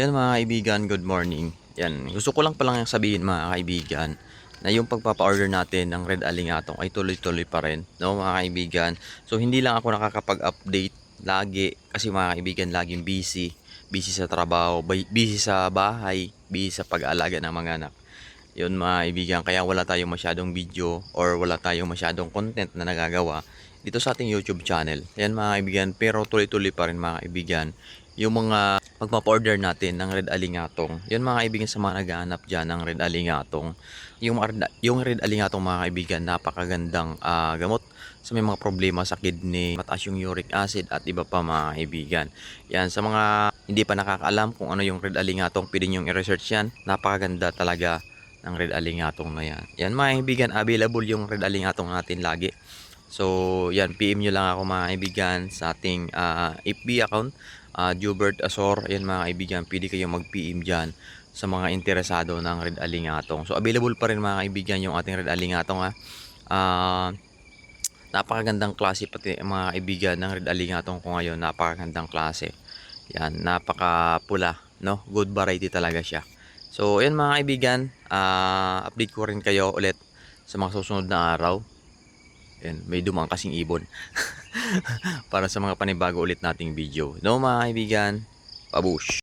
Yan mga kaibigan, good morning. Yan, gusto ko lang palang sabihin mga kaibigan na yung pagpapa-order natin ng Red Alingatong ay tuloy-tuloy pa rin, no mga kaibigan. So hindi lang ako nakakapag-update lagi kasi mga kaibigan laging busy, busy sa trabaho, busy sa bahay, busy sa pag-aalaga ng mga anak. Yun mga kaibigan, kaya wala tayong masyadong video or wala tayong masyadong content na nagagawa dito sa ating YouTube channel. Yan mga kaibigan, pero tuloy-tuloy pa rin mga kaibigan yung mga pagpapa-order natin ng Red Alingatong. Yun mga kaibigan sa mga naghahanap dyan ng Red Alingatong. Yung, yung Red Alingatong mga kaibigan, napakagandang ah, gamot sa may mga problema sa kidney, mataas yung uric acid at iba pa mga kaibigan. Yan, sa mga hindi pa nakakaalam kung ano yung Red Alingatong, pwede nyo i-research yan. Napakaganda talaga ng Red Alingatong na yan. Yan mga kaibigan, available yung Red Alingatong natin lagi. So, yan, PM nyo lang ako mga kaibigan sa ating ah, FB account, uh, Jubert Azor. Yan mga kaibigan, pwede kayong mag-PM dyan sa mga interesado ng Red Alingatong. So, available pa rin mga kaibigan yung ating Red Alingatong ha. Ah, napakagandang klase pati mga kaibigan ng Red Alingatong ko ngayon. Napakagandang klase. Yan, napakapula, no? Good variety talaga siya. So, yan mga kaibigan, ah, update ko rin kayo ulit sa mga susunod na araw. Yan, may dumang kasing ibon. Para sa mga panibago ulit nating video. No mga kaibigan, pabush!